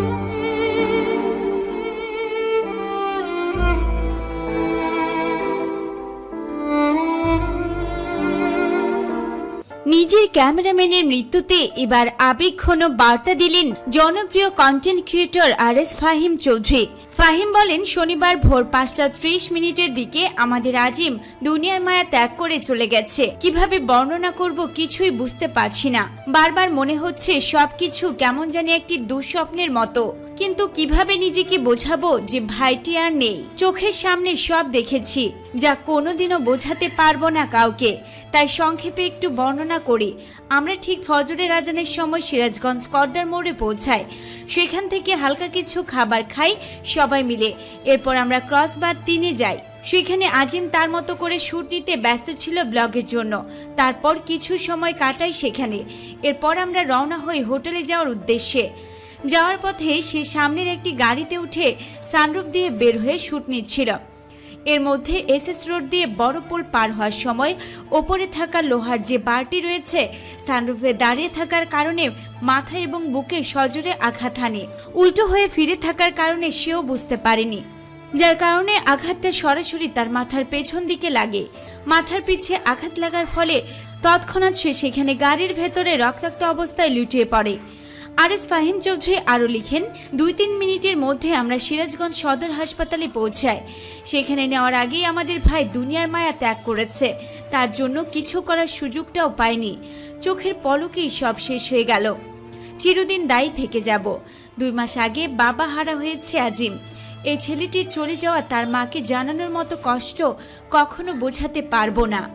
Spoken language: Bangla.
Thank you. নিজের ক্যামেরাম্যানের মৃত্যুতে এবার আবেগঘন বার্তা দিলেন জনপ্রিয় content creator R S Fahim Chowdhury. Fahim বলেন, শনিবার ভোর পাঁচটা ত্রিশ মিনিটের দিকে আমাদের আজিম দুনিয়ার মায়া ত্যাগ করে চলে গেছে। কীভাবে বর্ণনা করব কিছুই বুঝতে পারছি না। বারবার মনে হচ্ছে সবকিছু কেমন জানি একটি দুঃস্বপ্নের মতো। কিন্তু কীভাবে নিজেকে বোঝাবো যে ভাইটি আর নেই? চোখের সামনে সব দেখেছি। যা কোনোদিনও বোঝাতে পারব না কাউকে। তাই সংক্ষেপে একটু বর্ণনা করি। আমরা ঠিক ফজরের আজানের সময় সিরাজগঞ্জ কড্ডার মোড়ে পৌঁছাই। সেখান থেকে হালকা কিছু খাবার খাই সবাই মিলে। এরপর আমরা ক্রস ক্রসবাদ তিনে যাই। সেখানে আজিম তার মতো করে শুট নিতে ব্যস্ত ছিল ব্লগের জন্য। তারপর কিছু সময় কাটাই সেখানে। এরপর আমরা রওনা হই হোটেলে যাওয়ার উদ্দেশ্যে। যাওয়ার পথে সে সামনের একটি গাড়িতে উঠে সানরুফ দিয়ে বের হয়ে শুট নিচ্ছিল। এর মধ্যে এসএস রোড দিয়ে বড় পোল পার হওয়ার সময় ওপরে থাকা লোহার যে বারটি রয়েছে, সানরুফে দাঁড়িয়ে থাকার কারণে মাথা এবং বুকে সজোরে আঘাত হানে। উল্টো হয়ে ফিরে থাকার কারণে সেও বুঝতে পারেনি। যার কারণে আঘাতটা সরাসরি তার মাথার পেছন দিকে লাগে। মাথার পিছে আঘাত লাগার ফলে তৎক্ষণাৎ সে সেখানে গাড়ির ভেতরে রক্তাক্ত অবস্থায় লুটিয়ে পড়ে। আর এস ফাহিম চৌধুরী আরও লিখেন, দুই তিন মিনিটের মধ্যে আমরা সিরাজগঞ্জ সদর হাসপাতালে পৌঁছাই। সেখানে নেওয়ার আগেই আমাদের ভাই দুনিয়ার মায়া ত্যাগ করেছে। তার জন্য কিছু করার সুযোগটাও পাইনি। চোখের পলকেই সব শেষ হয়ে গেল। চিরদিন দায়ী থেকে যাব। দুই মাস আগে বাবা হারা হয়েছে আজিম। এই ছেলেটির চলে যাওয়া তার মাকে জানানোর মতো কষ্ট কখনো বোঝাতে পারব না।